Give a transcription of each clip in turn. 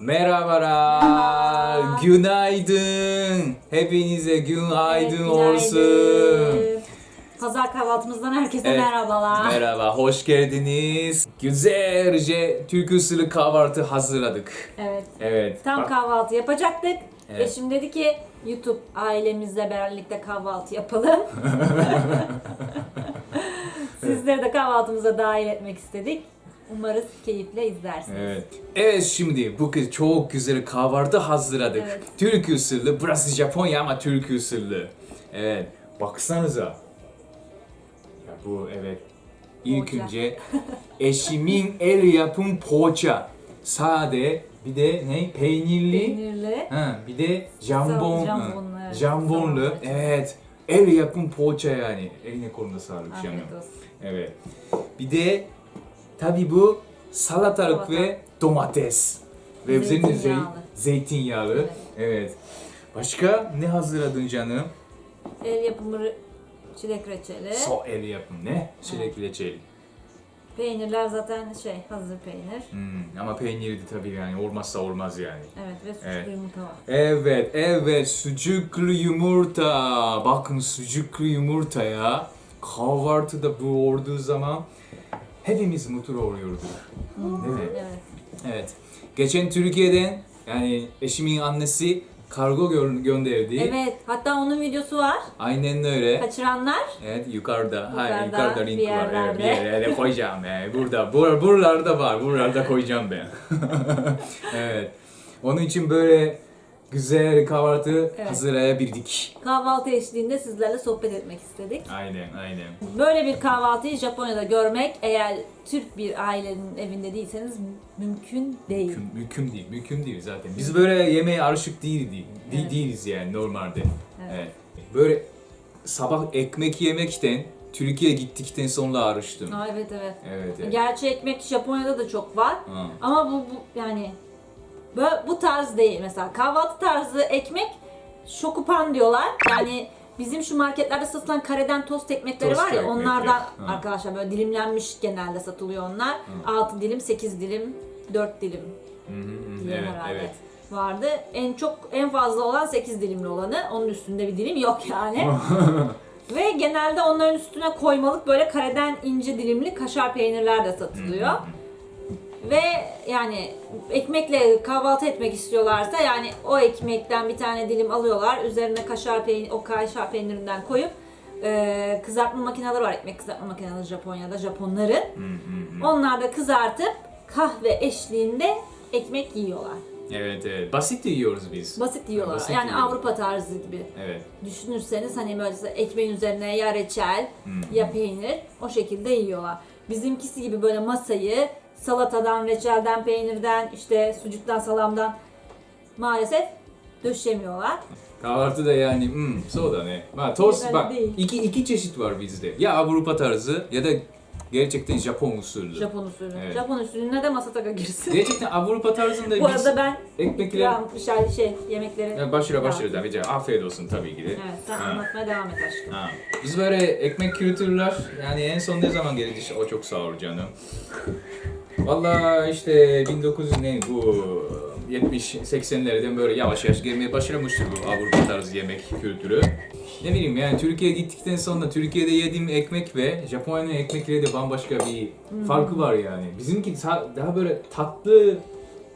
Merhabalar. Günaydın. Hepinize günaydın Evet, olsun. günaydın. Pazar kahvaltımızdan herkese Evet, merhabalar. Merhaba, hoş geldiniz. Güzelce Türk usulü kahvaltı hazırladık. Evet. Evet. Tam bak- kahvaltı yapacaktık. Evet. Eşim dedi ki YouTube ailemizle birlikte kahvaltı yapalım. Sizleri de kahvaltımıza dahil etmek istedik. Umarız keyifle izlersiniz. Evet. Evet şimdi bugün çok güzel kahvaltı hazırladık. Evet. Türk usulü, burası Japonya ama Türk usulü. Evet. Baksanıza. Ya bu evet. İlk Poğaça. önce eşimin el yapım poğaça. Sade bir de ne? Peynirli. Peynirli. Ha, bir de jambon. Jambonlu, evet. Jambonlu. Jambon. Evet. El yapım poğaça yani. Eline koluna sağlık. Afiyet olsun. Evet. Bir de tabi bu salatalık Salata. ve domates. Ve üzerinde zey- Zeytinyağlı. zeytinyağlı. Evet. Evet. Başka ne hazırladın canım? El yapımı çilek reçeli. So el yapım ne? Çilek reçel. Peynirler zaten şey hazır peynir. Hmm, ama peyniri de tabii yani olmazsa olmaz yani. Evet ve sucuklu Evet. yumurta var. Evet, evet sucuklu yumurta. Bakın sucuklu yumurtaya kahvaltıda bu olduğu zaman hepimiz mutlu oluyorduk. Değil mi? Evet. Evet. Geçen Türkiye'den yani eşimin annesi kargo gö- gönderdi. Evet. Hatta onun videosu var. Aynen öyle. Kaçıranlar Evet yukarıda. Hayır Yukarıda, yukarıda bir link var. Evet, yerlerde. bir yere koyacağım. Yani burada. Bur buralarda var. Buralarda koyacağım ben. evet. Onun için böyle güzel kahvaltı Evet. hazırlayabildik. kahvaltı eşliğinde sizlerle sohbet etmek istedik. Aynen aynen. Böyle bir kahvaltıyı Japonya'da görmek eğer Türk bir ailenin evinde değilseniz mümkün değil. Mümkün, mümkün değil. Mümkün değil zaten. Biz böyle yemeğe alışık değildi. Değil, Evet. değiliz yani normalde. Evet. Evet. Böyle sabah ekmek yemekten Türkiye'ye gittikten sonra alıştım. Aa, evet evet. Evet evet. Gerçi ekmek Japonya'da da çok var. Ha. Ama bu, bu yani böyle, bu tarz değil mesela kahvaltı tarzı ekmek şokupan diyorlar. Yani bizim şu marketlerde satılan kareden tost ekmekleri Tost var ya ekmek, onlardan evet. Ha. arkadaşlar böyle dilimlenmiş genelde satılıyor onlar. 6 dilim, 8 dilim, 4 dilim Hı hı hı. diye Evet herhalde evet. vardı. En çok en fazla olan 8 dilimli olanı. Onun üstünde bir dilim yok yani. Ve genelde onların üstüne koymalık böyle kareden ince dilimli kaşar peynirler de satılıyor. Ve yani ekmekle kahvaltı etmek istiyorlarsa yani o ekmekten bir tane dilim alıyorlar. Üzerine kaşar peynir, o kaşar peynirinden koyup e, kızartma makineleri var. Ekmek kızartma makineleri Japonya'da, Japonların. Onlar da kızartıp kahve eşliğinde ekmek yiyorlar. Evet evet. Basit yiyoruz biz. Basit yiyorlar. Basit yani yiyoruz. Avrupa tarzı gibi. Evet. Düşünürseniz hani böyle ekmeğin üzerine ya reçel Hı. ya peynir o şekilde yiyorlar. Bizimkisi gibi böyle masayı salatadan, reçelden, peynirden, işte sucuktan, salamdan maalesef döşemiyorlar. Kahvaltıda yani hmm, soda ne? Ha, tost bak değil. iki, iki çeşit var bizde. Ya Avrupa tarzı ya da gerçekten Japon usulü. Japon usulü. Evet. Japon usulüne de masataka girsin. Gerçekten Avrupa tarzında Bu biz arada ben ekmekler... ikram şey, şey yemekleri... Ya başarı başarı tabii canım. Afiyet olsun tabii ki de. Evet sen Ha. anlatmaya devam et aşkım. Ha. Biz böyle ekmek kültürler yani en son ne zaman geldi işte o çok sağ ol canım. Valla işte 1900 ne bu 70-80'lerden böyle yavaş yavaş gelmeye başlamıştır bu Avrupa tarzı yemek kültürü. Ne bileyim yani Türkiye'ye gittikten sonra Türkiye'de yediğim ekmek ve Japonya'nın ekmekleri de bambaşka bir farkı var yani. Bizimki daha böyle tatlı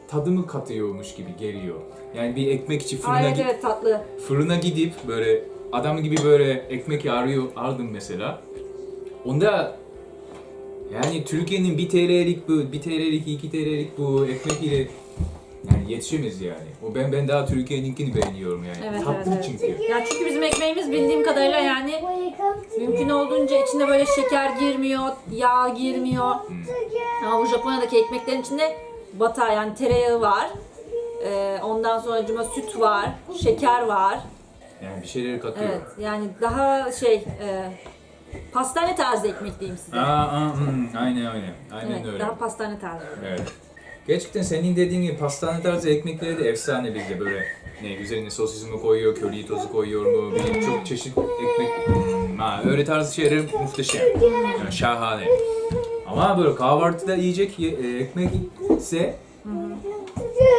tadımı katıyormuş gibi geliyor. Yani bir ekmekçi fırına Aa, evet tatlı. fırına gidip böyle adam gibi böyle ekmek arıyor aldım mesela. Onda yani Türkiye'nin 1 TL'lik bu 1 TL'lik 2 TL'lik bu ekmek ile yani yetişemez yani. O ben ben daha Türkiye'ninkini beğeniyorum yani. Evet, Tatlı evet, evet. çünkü. Ya çünkü bizim ekmeğimiz bildiğim kadarıyla yani mümkün olduğunca içinde böyle şeker girmiyor, yağ girmiyor. Ama bu Japonya'daki ekmeklerin içinde bata yani tereyağı var. Ee, ondan sonra cuma süt var, şeker var. Yani bir şeyleri katıyor. Evet yani daha şey e, pastane tarzı ekmek diyeyim size. Aa, aa, hmm, aynen aynen. Aynen evet, öyle. daha pastane tarzı. Evet. Gerçekten senin dediğin gibi pastane tarzı ekmekleri de efsane bizde böyle ne üzerine sosis mi koyuyor, köri tozu koyuyor mu, bileyim çok çeşit ekmek. Ha, öyle tarz şeyler muhteşem. Yani şahane. Ama böyle kahvaltıda yiyecek ye- e, ekmek ise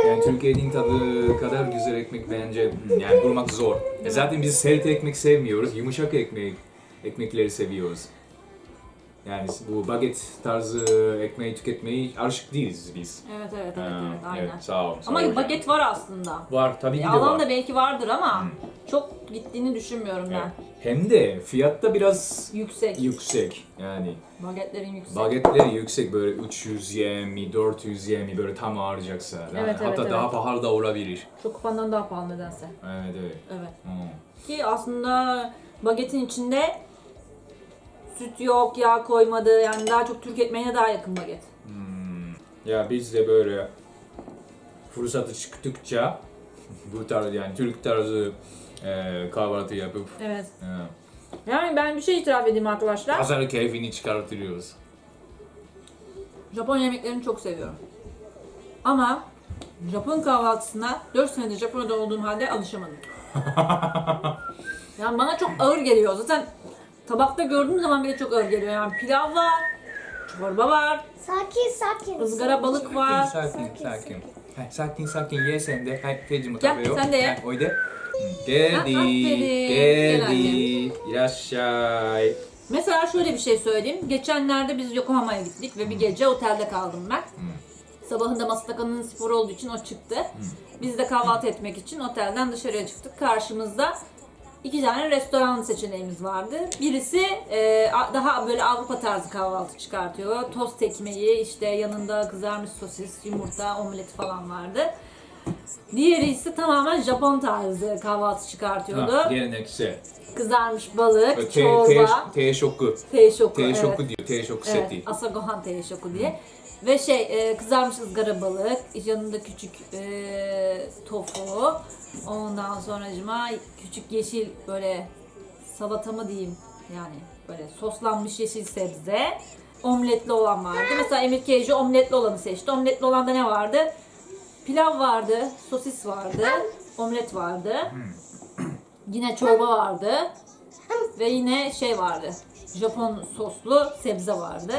Yani Türkiye'nin tadı kadar güzel ekmek bence hmm, yani bulmak zor. E zaten biz sert ekmek sevmiyoruz, yumuşak ekmek ekmekleri seviyoruz. Yani bu baget tarzı ekmeği tüketmeyi alışık değiliz biz. Evet evet evet, Ha, evet aynen. evet, sağ ol. sağ Ama ol. baget var aslında. var tabii ki E, de alan var. da belki vardır ama çok gittiğini düşünmüyorum ben. Evet. Hem de fiyatta biraz Yüksek. yüksek yani. Bagetlerin yüksek. Bagetleri yüksek böyle 300 yen mi 400 yen mi böyle tam ağıracaksa. Yani Evet, evet, hatta daha evet. pahalı da olabilir. Çok kupandan daha pahalı nedense. Evet evet. Evet. Hmm. Ki aslında bagetin içinde süt yok, yağ koymadı. Yani daha çok Türk ekmeğine daha yakın baget. Hmm. Ya biz de böyle fırsatı çıktıkça bu tarz yani Türk tarzı e, kahvaltı yapıp Evet. e, Yani ben bir şey itiraf edeyim arkadaşlar. pazar keyfini çıkartıyoruz. Japon yemeklerini çok seviyorum. Ama Japon kahvaltısına 4 senedir Japonya'da olduğum halde alışamadım. yani bana çok ağır geliyor. Zaten tabakta gördüğüm zaman bile çok ağır geliyor. Yani pilav var, çorba var, Sakin sakin. ızgara balık var. Sakin Sakin, sakin. Ha, sakin sakin ye sen de. Hay Fecim Gel, tabii sen de ye. Ha, o de. Geldi. aferin. Gel. İraşşay. Mesela şöyle bir şey söyleyeyim. Geçenlerde biz Yokohama'ya gittik ve bir gece otelde kaldım ben. Sabahında Masaka'nın spor olduğu için o çıktı. Biz de kahvaltı etmek için otelden dışarıya çıktık. Karşımızda iki tane restoran seçeneğimiz vardı. Birisi e, daha böyle Avrupa tarzı kahvaltı çıkartıyor. Tost ekmeği, işte yanında kızarmış sosis, yumurta, omlet falan vardı. Diğeri ise tamamen Japon tarzı kahvaltı çıkartıyordu. Ha, geleneksel. Kızarmış balık, Te, çorba, te şoku. teşoku. Te evet. diyor. Te şoku Evet, seti. asagohan teşoku diye. Ve şey e, kızarmış ızgara balık, yanında küçük e, tofu, ondan sonracıma küçük yeşil böyle salata mı diyeyim yani böyle soslanmış yeşil sebze. Omletli olan vardı. Mesela Emir Keijo omletli olanı seçti. Omletli olanda ne vardı? Pilav vardı, sosis vardı, omlet vardı. Yine çorba vardı. Ve yine şey vardı. Japon soslu sebze vardı.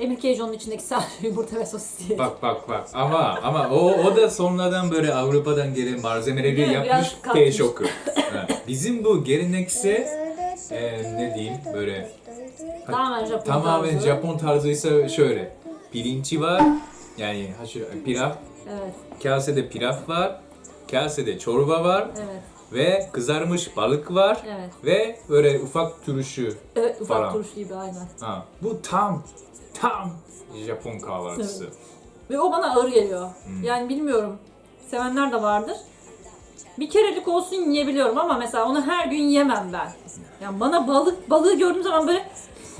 Emir Keijo'nun içindeki sadece yumurta ve sosis diye. Bak bak bak ama ama o o da sonradan böyle Avrupa'dan gelen malzemeleri Değil mi? yapmış Biraz. Ha, Bizim bu geleneksel e, ne diyeyim böyle Tamamen Japon tamamen tarzı. Japon tarzıysa şöyle pirinci var yani haşır, pilav Evet, kasede pilav var kasede çorba var evet, ve kızarmış balık var evet. ve böyle ufak turşu Evet, ufak Falan. turşu gibi aynen. ha bu tam tam Japon kahvaltısı. Ve o bana ağır geliyor. Hmm. Yani bilmiyorum. Sevenler de vardır. Bir kerelik olsun yiyebiliyorum ama mesela onu her gün yemem ben. Yani bana balık balığı gördüğüm zaman böyle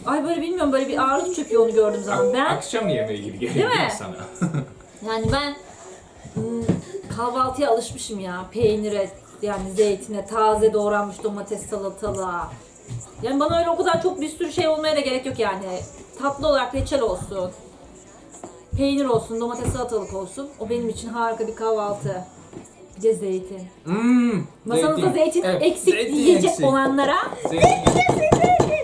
ay böyle bilmiyorum böyle bir ağırlık çöküyor onu gördüğüm zaman. Ben Akşam yemeği gibi geliyor Değil mi? sana. Yani ben hmm, kahvaltıya alışmışım ya. Peynire, yani zeytine, taze doğranmış domates salatalığa. Yani bana öyle o kadar çok bir sürü şey olmaya da gerek yok yani. Tatlı olarak reçel olsun. Peynir olsun, domates salatalık olsun. O benim için harika bir kahvaltı. Bir de zeytin. Hmm, Masanızda zeytin, Evet, eksik zeytin yiyecek eksik. olanlara Zeytin,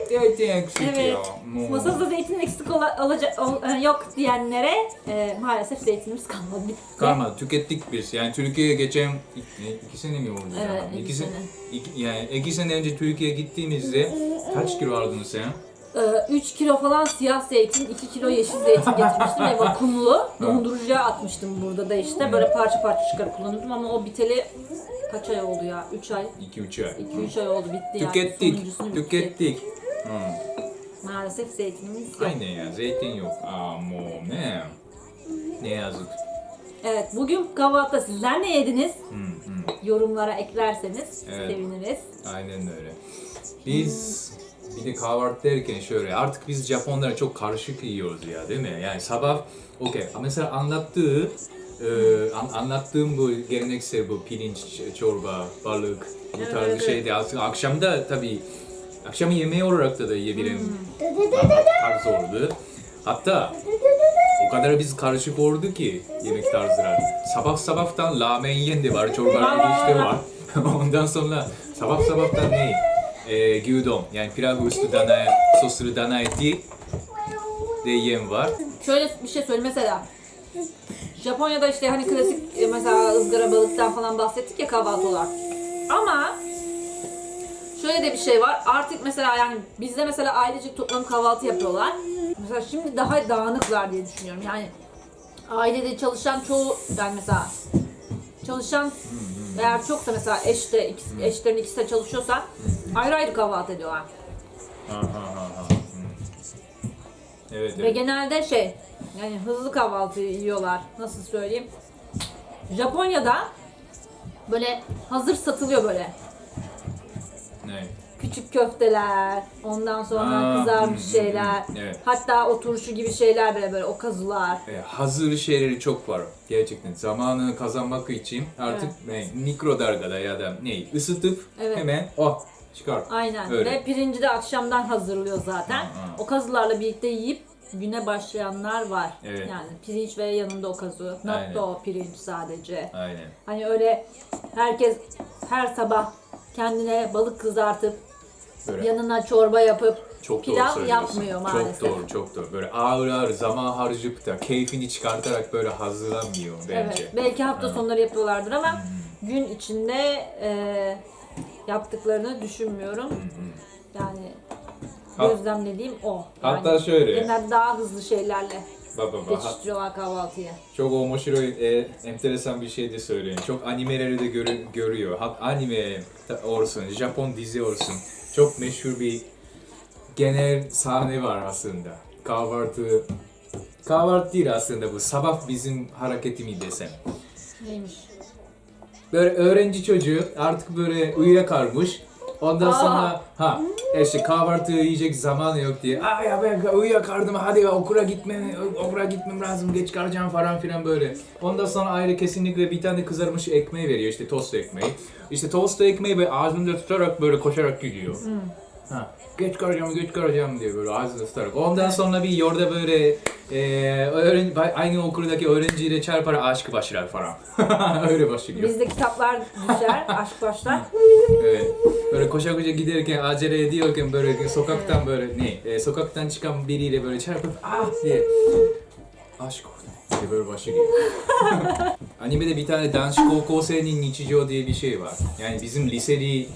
zeytin eksik Evet. ya. Hmm. Masanızda zeytin eksik ola- alacak, ol- e, yok diyenlere e, maalesef zeytinimiz kalmadı. Bitti. Kalmadı, tükettik biz. Yani Türkiye'ye geçen iki, iki sene mi oldu? Evet, ya? iki sene. sene. iki- yani iki sene önce Türkiye'ye gittiğimizde kaç kilo aldın sen? 3 Ee, kilo falan siyah zeytin, 2 kilo yeşil zeytin getirmiştim ve vakumlu dondurucuya atmıştım burada da işte. Böyle parça parça çıkarıp kullanıyordum ama o biteli kaç ay oldu ya? 3 ay, 2-3 ay. 2-3 ay oldu bitti yani. Tükettik, Sonuncusunu tükettik. Hmm. Maalesef zeytinimiz yok. Aynen ya, zeytin yok. Aa, mo, ne? Ne yazık. Evet, bugün kahvaltıda sizler ne yediniz? Hmm, hmm. Yorumlara eklerseniz Evet. seviniriz. Aynen öyle. Biz bir de kahvaltı derken şöyle artık biz Japonlara çok karışık yiyoruz ya değil mi? Yani sabah okey mesela anlattığı e, an- anlattığım bu geleneksel bu pirinç, çorba, balık bu Evet, tarzı evet, şeydi. Aslında akşamda tabii akşam yemeği olarak da da yiyebilirim Hmm. tarz oldu. Hatta o kadar biz karışık oldu ki yemek tarzları. Sabah sabahtan ramen yiyen de var, çorba işte var. Ondan sonra sabah sabahtan ne? Ee, gyudon yani pilav üstü dana, soslu dana eti de yiyen var. Şöyle bir şey söyleyeyim mesela. Japonya'da işte hani klasik e, mesela ızgara balıktan falan bahsettik ya kahvaltı olarak. Ama şöyle de bir şey var. Artık mesela yani bizde mesela ailecek toplam kahvaltı yapıyorlar. Mesela şimdi daha dağınıklar diye düşünüyorum. Yani ailede çalışan çoğu yani mesela çalışan eğer çoksa mesela eş de ikisi, eşlerin ikisi de çalışıyorsa ayrı ayrı kahvaltı ediyorlar. Ha, ha, ha, ha. Evet, Ve evet. genelde şey yani hızlı kahvaltı yiyorlar. Nasıl söyleyeyim? Japonya'da böyle hazır satılıyor böyle. Ne? Küçük köfteler, ondan sonra Aa, kızarmış hı, hı, şeyler. Evet. Hatta o turşu gibi şeyler bile böyle o kazular. E, hazır şeyleri çok var gerçekten. Zamanı kazanmak için artık ne, mikrodalgada ya da ne ısıtıp Evet. hemen oh çıkar. Aynen. Öyle. Ve pirinci de akşamdan hazırlıyor zaten. Hı, hı. O kazularla birlikte yiyip güne başlayanlar var. Evet. Yani pirinç ve yanında o kazu. Aynen. Natto pirinç sadece. Aynen. Hani öyle herkes her sabah kendine balık kızartıp Böyle yanına çorba yapıp çok pilav yapmıyor maalesef. Çok doğru, çok doğru. Böyle ağır ağır zaman harcayıp da keyfini çıkartarak böyle hazırlanmıyor bence. Evet. Belki hafta Ha. sonları yapıyorlardır ama gün içinde e, yaptıklarını düşünmüyorum. Yani gözlemlediğim o. Hatta Yani şöyle. Genelde daha hızlı şeylerle Baba baba. geçiştiriyorlar kahvaltıyı. Çok omoshiro, e, enteresan bir şey de söyleyeyim. Çok animeleri de görü- görüyor. Hat anime olsun, Japon dizi olsun. Çok meşhur bir genel sahne var aslında. Kahvaltı, kahvaltı değil aslında bu. Sabah bizim hareketi mi desem. Neymiş? Böyle öğrenci çocuğu artık böyle uyuyakalmış. Ondan sonra ha işte kahvaltı yiyecek zamanı yok diye. Aa ya ben uyuyakaldım hadi okula gitmem okula gitmem lazım geç kalacağım falan filan böyle. Ondan sonra aile kesinlikle bir tane kızarmış ekmeği veriyor işte tost ekmeği. İşte tost ekmeği böyle ağzında tutarak böyle koşarak gidiyor. Ha, geç kalacağım, geç kalacağım diye böyle ağzını tutarak. Ondan sonra bir yolda böyle e, öğren, aynı okuldaki öğrenciyle çarpar aşk başlar falan. Öyle başlıyor. Bizde kitaplar düşer, aşk başlar. Evet. Böyle koşa koşa giderken acele ediyorken böyle sokaktan böyle ne e, sokaktan çıkan biriyle böyle çarpıp ah diye aşk oldu böyle başlıyor. Animede bir tane Danshi Kokose'nin Nichijou diye bir şey var. Yani bizim liseli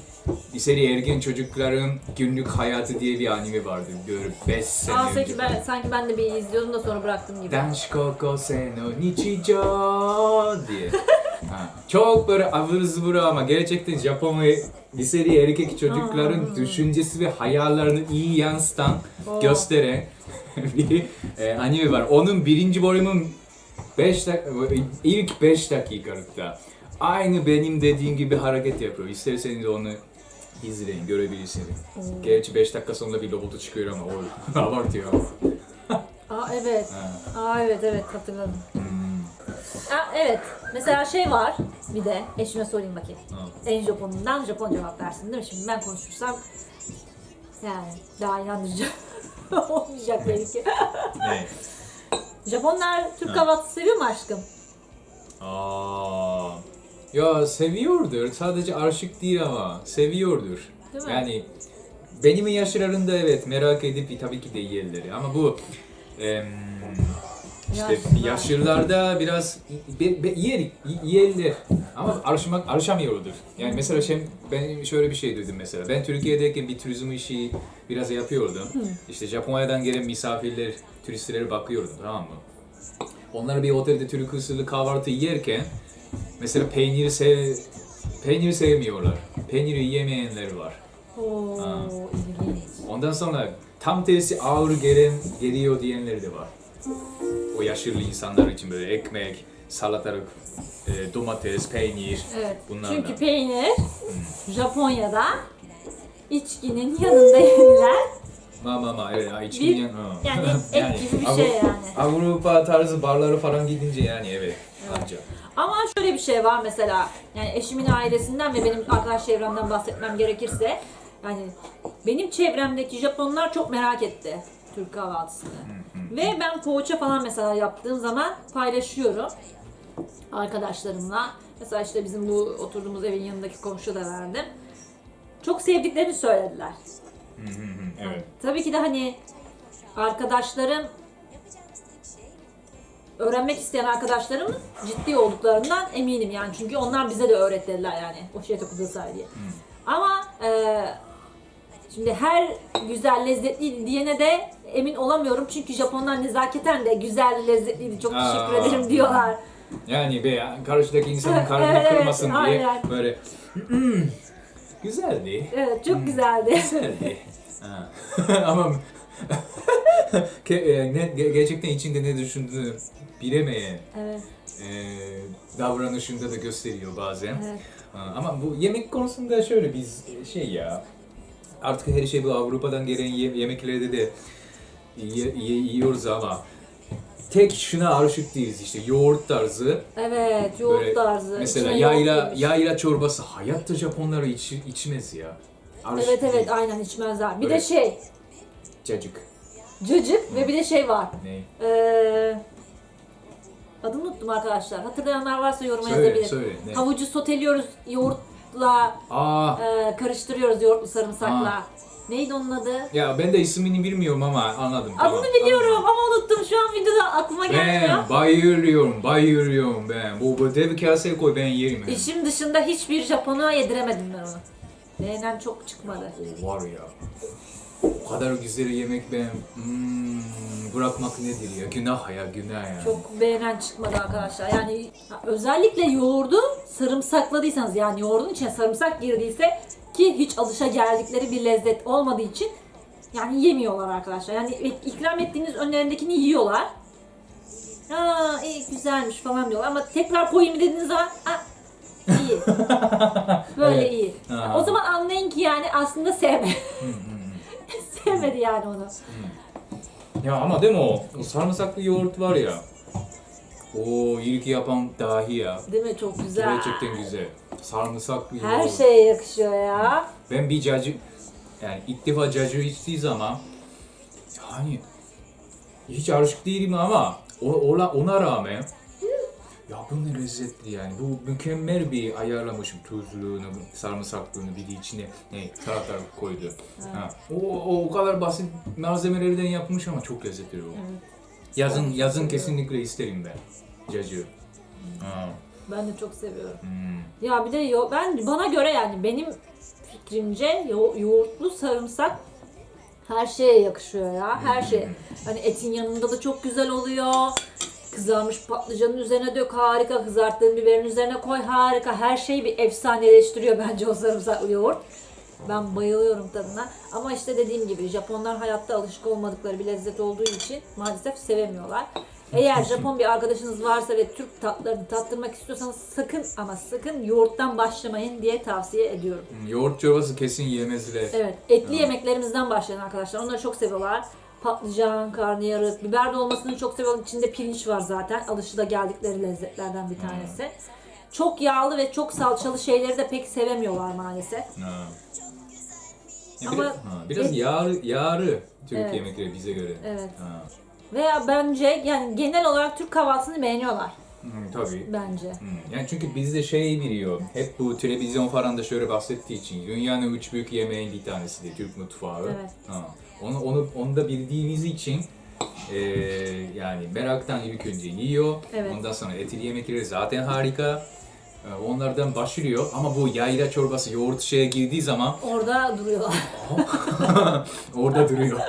liseli ergen çocukların günlük hayatı diye bir anime vardı. Böyle 5 sene Aa, önce. sanki ben, sanki ben de bir izliyordum da sonra bıraktım gibi. Danshi Kokose no Nichijou diye. Ha, çok böyle avır zıvır ama gerçekten Japon ve liseli erkek çocukların düşüncesi ve hayallerini iyi yansıtan, Oo. gösteren bir e, anime var. Onun birinci bölümün 5 ilk 5 dakikalıkta aynı benim dediğim gibi hareket yapıyor. İsterseniz onu izleyin, görebilirsiniz. Gerçi 5 dakika sonra bir lobotu çıkıyor ama o abartıyor. Aa evet. Ha. Aa evet evet hatırladım. Hmm. Aa, evet. Mesela şey var bir de eşime sorayım bakayım. Ha. En Japonundan Japon cevap versin değil mi? Şimdi ben konuşursam yani daha inandırıcı olmayacak belki. Ne? Japonlar Türk kahvaltısı seviyor mu aşkım? Aa. Ya seviyordur. Sadece aşık değil ama seviyordur. Değil mi? Yani benim yaşlarında evet merak edip tabii ki de yerler ama bu em, işte Yaşlılar. yaşlılarda biraz be, be, yer, yerler ama arışmak arışamıyordur. Yani mesela şey, ben şöyle bir şey duydum mesela. Ben Türkiye'deyken bir turizm işi biraz yapıyordum. İşte Japonya'dan gelen misafirler, turistlere bakıyordum tamam mı? Onlar bir otelde Türk usulü kahvaltı yerken mesela peynir sev peynir sevmiyorlar. Peynir yiyemeyenler var. Oo Ha. Ondan sonra tam tersi ağır gelen geliyor diyenler de var. O yaşlı insanlar için böyle ekmek, salatalık, e, domates, peynir Evet. bunlar Çünkü peynir Japonya'da içkinin yanında yenilen Ma ma ma evet ha, içki Bir- yiyen- ha. yani et gibi bir şey yani. Avrupa tarzı barlara falan gidince yani evet. Anca. Ama şöyle bir şey var mesela yani eşimin ailesinden ve benim arkadaş çevremden bahsetmem gerekirse yani benim çevremdeki Japonlar çok merak etti Türk kahvaltısını. Ve ben poğaça falan mesela yaptığım zaman paylaşıyorum arkadaşlarımla. Mesela işte bizim bu oturduğumuz evin yanındaki komşu da verdim. Çok sevdiklerini söylediler. Evet. Tabii ki de hani arkadaşlarım öğrenmek isteyen arkadaşlarımız ciddi olduklarından eminim yani. Çünkü onlar bize de öğrettiler yani. O şey kudasay diye. Ama e, şimdi her güzel lezzetliydi diyene de emin olamıyorum. Çünkü Japonlar nezaketen de güzel lezzetliydi çok teşekkür Aa. ederim diyorlar. Yani be karşıdaki insanın kalbini Evet, kırmasın diye aynen. böyle "Hmm, güzeldi. Evet çok güzeldi. Güzeldi. Ha. Ama Ke- e, ne, ge- gerçekten içinde ne düşündüğünü bilemeyen evet, e, davranışında da gösteriyor bazen. evet. Ha, Ama bu yemek konusunda şöyle biz şey ya artık her şey bu Avrupa'dan gelen ye- yemeklerde de ye- ye- yiyoruz ama tek şuna aşık değiliz işte yoğurt tarzı. Evet, yoğurt Böyle tarzı. Mesela İçine yoğurt yayla girmiş. yayla çorbası hayatta Japonlar iç, içmez ya. Aşık Evet evet değil. aynen içmezler. Bir Böyle- de şey, Cacık. Cacık ve bir de şey var. Ne? Ee, adını unuttum arkadaşlar. Hatırlayanlar varsa yoruma Söyle yazabilir. söyle. Ne? Havucu soteliyoruz yoğurtla Aa e, karıştırıyoruz yoğurtlu sarımsakla. Aa. Neydi onun adı? ya ben de ismini bilmiyorum ama anladım. tamam, Adını biliyorum anladım. ama unuttum. Şu an videoda aklıma gelmiyor. Ben bayılıyorum, bayılıyorum ben. Bu, bu dev kaseye koy ben yerim. yani. İşim dışında hiçbir Japon'a yediremedim ben onu. Beğenen çok çıkmadı. O var ya. O kadar güzel yemek ben hmm, bırakmak nedir ya? Günah ya, günah ya. Çok beğenen çıkmadı arkadaşlar. Yani özellikle yoğurdu sarımsakladıysanız yani yoğurdun içine sarımsak girdiyse ki hiç alışa geldikleri bir lezzet olmadığı için yani yemiyorlar arkadaşlar. Yani ikram ettiğiniz önlerindekini yiyorlar. Aa iyi güzelmiş falan diyorlar ama tekrar koyayım dediğiniz zaman "Aa, iyi. Böyle Evet. iyi. Ha. O zaman anlayın ki yani aslında sevme. Sevmedi yani onu. Ya ama değil mi o? O sarımsaklı yoğurt var ya. O ilk yapan dahi ya. Değil mi? Çok güzel. Gerçekten güzel. Sarımsaklı yoğurt. Her şeye yakışıyor ya. Ben bir cacı, yani ilk defa cacı içtiği zaman yani hiç alışık değilim ama ona, ona rağmen ya bu ne lezzetli yani. Bu mükemmel bir ayarlamışım tuzluğunu, sarımsaklığını bir de içine ne salata koydu. Ha. O, o, o kadar basit malzemelerden yapmış ama çok lezzetli o. Evet. Yazın yazın kesinlikle isterim ben cacı. Ha. Ben de çok seviyorum. Hmm. Ya bir de yo- ben bana göre yani benim fikrimce yo- yoğurtlu sarımsak her şeye yakışıyor ya. Her şey. Hani etin yanında da çok güzel oluyor. Kızarmış patlıcanın üzerine dök harika. Kızarttığın biberin üzerine koy harika. Her şeyi bir efsaneleştiriyor bence o sarımsaklı yoğurt. Ben bayılıyorum tadına. Ama işte dediğim gibi Japonlar hayatta alışık olmadıkları bir lezzet olduğu için maalesef sevemiyorlar. Eğer Japon bir arkadaşınız varsa ve Türk tatlarını tattırmak istiyorsanız sakın ama sakın yoğurttan başlamayın diye tavsiye ediyorum. Yoğurt çorbası kesin yemezler. Evet, etli yemeklerimizden başlayın arkadaşlar. Onları çok seviyorlar. Patlıcan, karnıyarık, biber dolmasını çok seviyorlar. İçinde pirinç var zaten. Alışıda geldikleri lezzetlerden bir tanesi. Çok yağlı ve çok salçalı şeyleri de pek sevemiyorlar maalesef. Ha. Ya Ama- biraz, ha, biraz yağlı, yağlı Türk Evet. yemekleri bize göre. Evet. Ha. Veya bence yani genel olarak Türk kahvaltısını beğeniyorlar Hı, tabii. bence. Hı. Yani çünkü bizde şey biliyor, hep bu televizyon falan da şöyle bahsettiği için dünyanın üç büyük yemeğin bir tanesi de Türk mutfağı. Evet. Ha. Onu, onu, onu da bildiğimiz için eee, yani meraktan ilk önce yiyor. Evet. Ondan sonra etli yemekleri zaten harika. Ee, Onlardan başlıyor ama bu yayla çorbası yoğurt şeye girdiği zaman Orada duruyorlar. orada duruyor.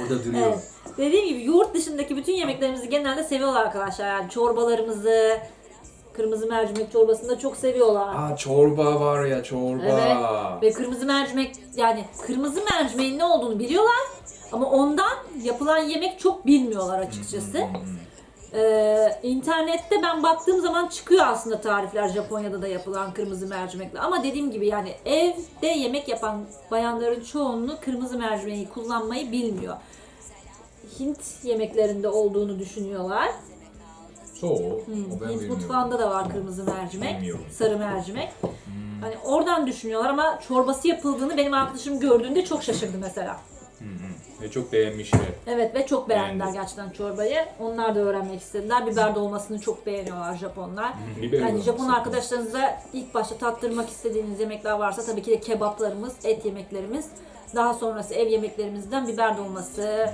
Orada duruyor. Evet. Dediğim gibi yoğurt dışındaki bütün yemeklerimizi genelde seviyorlar arkadaşlar. Yani çorbalarımızı, kırmızı mercimek çorbasını da çok seviyorlar. Aa çorba var ya çorba. Evet. Ve kırmızı mercimek yani kırmızı mercimeğin ne olduğunu biliyorlar ama ondan yapılan yemek çok bilmiyorlar açıkçası. Hmm. Ee, internette ben baktığım zaman çıkıyor aslında tarifler Japonya'da da yapılan kırmızı mercimekle. Ama dediğim gibi yani evde yemek yapan bayanların çoğunluğu kırmızı mercimeği kullanmayı bilmiyor. Hint yemeklerinde olduğunu düşünüyorlar. So, o ben Hint bilmiyorum. mutfağında da var kırmızı mercimek, Bilmiyorum. sarı mercimek. Hani oradan düşünüyorlar ama çorbası yapıldığını benim arkadaşım gördüğünde çok şaşırdı mesela. Hı hı. Ve çok beğenmişler. Evet ve çok beğendiler Beğendi. gerçekten çorbayı. Onlar da öğrenmek istediler. Biber dolmasını çok beğeniyorlar Japonlar. Biber Yani. Japon arkadaşlarınıza ilk başta tattırmak istediğiniz yemekler varsa tabii ki de kebaplarımız, et yemeklerimiz Daha sonrası ev yemeklerimizden biber dolması,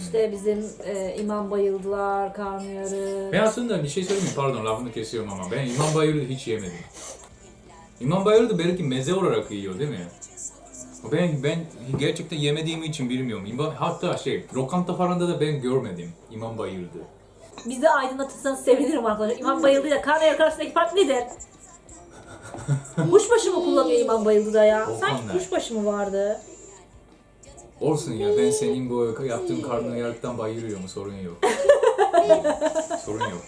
işte bizim e, imam bayıldılar, karnıyarık. Ben aslında bir şey söyleyeyim mi? Pardon lafını kesiyorum ama ben İmam Bayır'ı hiç yemedim. İmam Bayır'ı da belki meze olarak yiyor değil mi? Ben ben gerçekten yemediğim için bilmiyorum. İmam, hatta şey, lokanta falan da ben görmedim İmam Bayır'dı. Bizi aydınlatırsanız sevinirim arkadaşlar. İmam bayıldı ile karnıyarık arasındaki fark nedir? kuşbaşı mı kullanıyor İmam bayıldıda ya? Volkan Sanki ne? kuşbaşı mı vardı? Olsun ya ben senin bu yaptığın karnıyarıktan bayılıyorum sorun yok. sorun yok.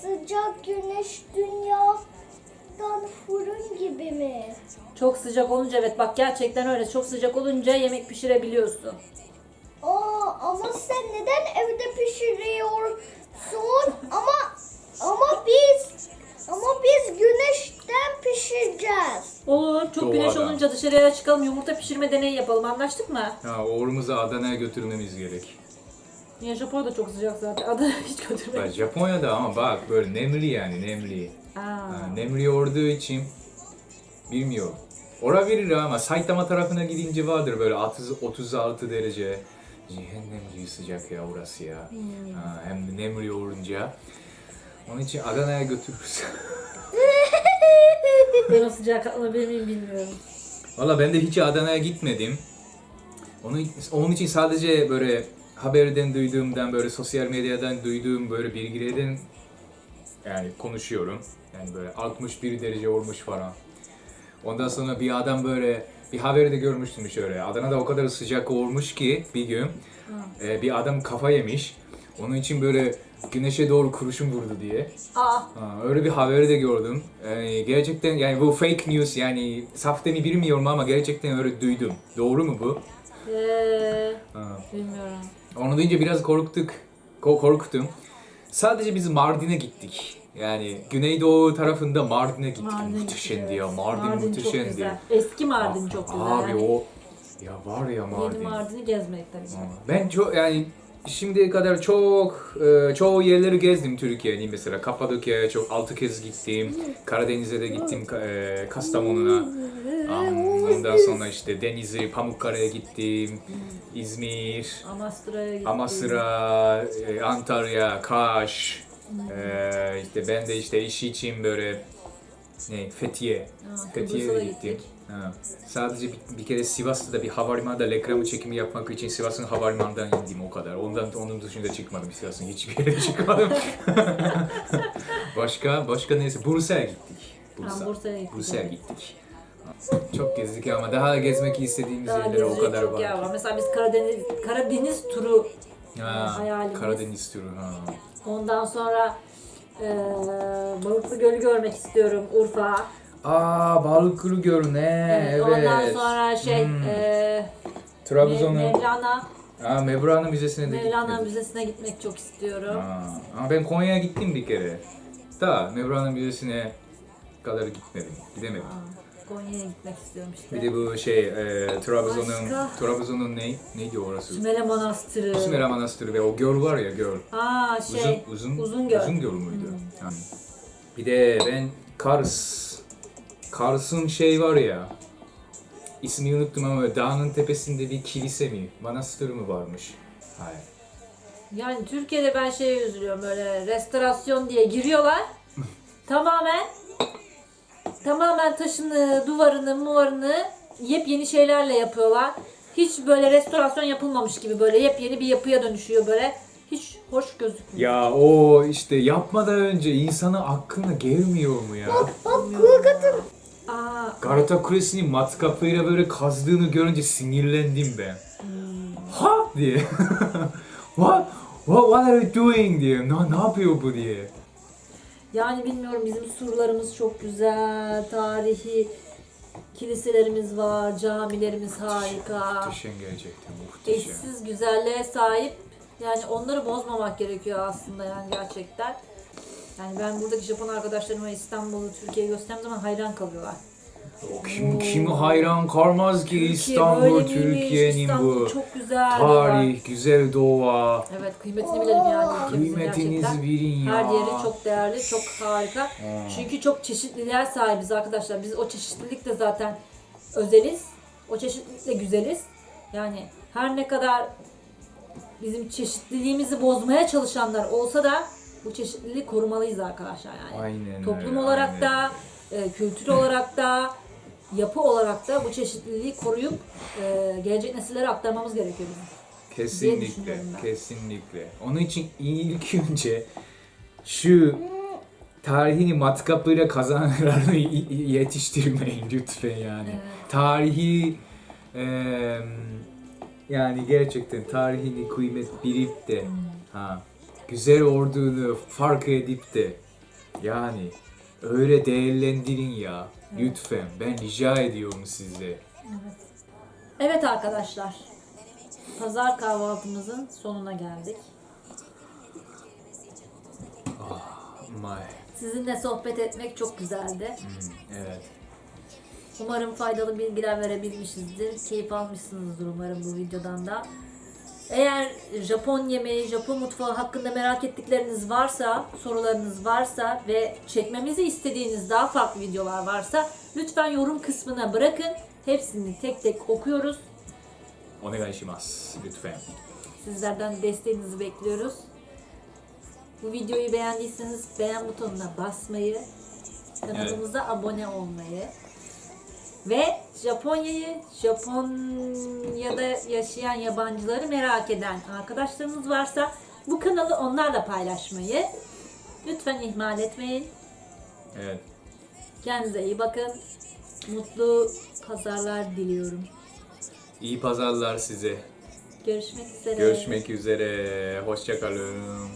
Sıcak güneş dünyadan fırın gibi mi? Çok sıcak olunca evet bak gerçekten öyle. Çok sıcak olunca yemek pişirebiliyorsun. Aa ama sen neden evde pişiriyorsun? Ama ama biz ama biz güneşten pişireceğiz. Olur. Çok Doğru güneş adam. olunca dışarıya çıkalım yumurta pişirme deneyi yapalım. Anlaştık mı? Ha, oğlumuzu Adana'ya götürmemiz gerek. Niye Japonya da çok sıcak zaten. Adana hiç Bak götürmeyin. Japonya'da ama bak böyle nemli yani nemli. Aa. Ha, nemli olduğu için bilmiyorum. Olabilir ama Saitama tarafına gidince vardır böyle 30, 36 derece. Cehennem gibi sıcak ya orası ya. Ha, hem de nemli olunca. Onun için Adana'ya götürürüz. Ben o sıcağa katlanabilir miyim bilmiyorum. Valla ben de hiç Adana'ya gitmedim. Onun, onun için sadece böyle haberden duyduğumdan, böyle sosyal medyadan duyduğum böyle bilgilerden yani konuşuyorum. Yani böyle 61 derece olmuş falan. Ondan sonra bir adam böyle bir haberde görmüştüm şöyle. Adana'da o kadar sıcak olmuş ki bir gün e, bir adam kafa yemiş. Onun için böyle güneşe doğru kurşun vurdu diye. Aa. Ha, öyle bir haberi de gördüm. Yani gerçekten yani bu fake news yani sahte mi bilmiyorum ama gerçekten öyle duydum. Doğru mu bu? Ee, Ha. bilmiyorum. Onu duyunca biraz korktuk. Ko- korktum. Sadece biz Mardin'e gittik. Yani Güneydoğu tarafında Mardin'e gittik. Mardin muhteşemdi ya. Mardin, çok muhteşemdi. güzel. Eski Mardin çok güzel. Abi yani. o ya var ya Mardin. Yeni Mardin'i gezmek tabii. ki. Ha, Ben çok yani şimdiye kadar çok e, çoğu yerleri gezdim Türkiye'nin mesela Kapadokya'ya çok altı kez gittim. Karadeniz'e de gittim e, Kastamonu'na. Am, Ondan sonra işte Denizli, Pamukkale'ye gittim. İzmir, Amasra'ya gittim. Amasra, e, Antalya, Kaş. E, işte ben de işte iş için böyle ne Fethiye. Aa, Fethiye'ye da gittim. gittik. Ha. Sadece bir, bir kere Sivas'ta da bir havalimanında reklamı çekimi yapmak için Sivas'ın havalimanından indim o kadar. Ondan onun dışında çıkmadım Sivas'ın hiçbir yere çıkmadım. başka başka neyse Bursa'ya gittik. Bursa. Bursa'ya gittik, Bursa'ya gittik. Çok gezdik ama daha gezmek istediğimiz Daha yerler o kadar çok yer var. var. Mesela biz Karadeniz Karadeniz turu Ha, hayalimiz. Karadeniz turu. Ha. Ondan sonra e, Balıklı Gölü görmek istiyorum Urfa. Aa Balıklı Gölü ne? Evet. Ondan sonra şey Hmm. e, Trabzon'un Mevlana, Aa, Mevlana Müzesi'ne de Mevlana gitmedik. Müzesi'ne gitmek çok istiyorum. Aa, ama ben Konya'ya gittim bir kere. Da Mevlana Müzesi'ne kadar gitmedim. Gidemedim. Konya'ya gitmek istiyorum işte. Bir de bu şey e, Trabzon'un Başka? Trabzon'un ne? Neydi orası? Sümele Manastırı. Sümela Manastırı ve o göl var ya göl. Aa şey uzun, uzun, Uzun Göl. Uzun göl müydü? Yani. Bir de ben Kars. Kars'ın şey var ya. İsmini unuttum ama dağın tepesinde bir kilise mi? Manastır mı varmış? Hayır. Yani Türkiye'de ben şeye üzülüyorum böyle restorasyon diye giriyorlar. tamamen tamamen taşını, duvarını, muvarını yepyeni şeylerle yapıyorlar. Hiç böyle restorasyon yapılmamış gibi böyle yepyeni bir yapıya dönüşüyor böyle. Hiç hoş gözükmüyor. Ya o işte yapmadan önce insana aklına gelmiyor mu ya? Bak Kulgat'ın Aa, Galata Kulesi'nin matkapıyla böyle kazdığını görünce sinirlendim ben. Ha diye. what? What, what are you doing diye. Ne, ne yapıyor bu diye. Yani bilmiyorum bizim surlarımız çok güzel, tarihi kiliselerimiz var, camilerimiz harika. Muhteşem gerçekten muhteşem. eşsiz güzelliğe sahip. Yani onları bozmamak gerekiyor aslında yani gerçekten. Yani ben buradaki Japon arkadaşlarıma İstanbul'u, Türkiye'yi gösterdiğim zaman hayran kalıyorlar. O kim kimi hayran kalmaz ki Türkiye İstanbul böyle miymiş? Türkiye'nin İstanbul bu çok güzel tarih, güzel doğa. Evet kıymetini bilelim yani ülkemizin Kıymetinizi gerçekten. bilin ya. Her yeri çok değerli, çok harika. Çünkü çok çeşitliliğe sahibiz arkadaşlar. Biz o çeşitlilikte zaten özeliz. O çeşitlilikle güzeliz. Yani her ne kadar bizim çeşitliliğimizi bozmaya çalışanlar olsa da bu çeşitliliği korumalıyız arkadaşlar yani. Aynen Toplum öyle, olarak aynen. da, e, kültür olarak da, yapı olarak da bu çeşitliliği koruyup e, gelecek nesillere aktarmamız gerekiyor bizim. Kesinlikle, kesinlikle. Onun için ilk önce şu tarihini matkapıyla y- yetiştirmeyin lütfen yani. Evet. Tarihi eee, yani gerçekten tarihini kıymet bilip de ha güzel olduğunu fark edip de yani öyle değerlendirin ya lütfen ben rica ediyorum size. Evet arkadaşlar. Pazar kahvaltımızın sonuna geldik. My. Sizinle sohbet etmek çok güzeldi. Hmm, evet. Umarım faydalı bilgiler verebilmişizdir. Keyif almışsınızdır umarım bu videodan da. Eğer Japon yemeği, Japon mutfağı hakkında merak ettikleriniz varsa, sorularınız varsa ve çekmemizi istediğiniz daha farklı videolar varsa lütfen yorum kısmına bırakın. Hepsini tek tek okuyoruz. Onegaishimasu lütfen. Sizlerden desteğinizi bekliyoruz. Bu videoyu beğendiyseniz beğen butonuna basmayı, kanalımıza abone olmayı ve Japonya'yı, Japonya'da yaşayan yabancıları merak eden arkadaşlarınız varsa bu kanalı onlarla paylaşmayı lütfen ihmal etmeyin. Evet. Kendinize iyi bakın. Mutlu pazarlar diliyorum. İyi pazarlar size. Görüşmek üzere. Görüşmek üzere. Hoşçakalın.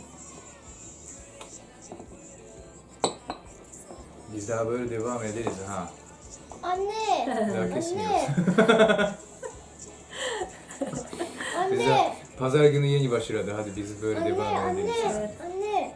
Biz daha böyle devam ederiz ha. Anne. Daha kesmiyoruz. Anne. Anne. pazar günü yeni başladı. Hadi biz böyle Anne, devam anne, ederiz. Evet. anne.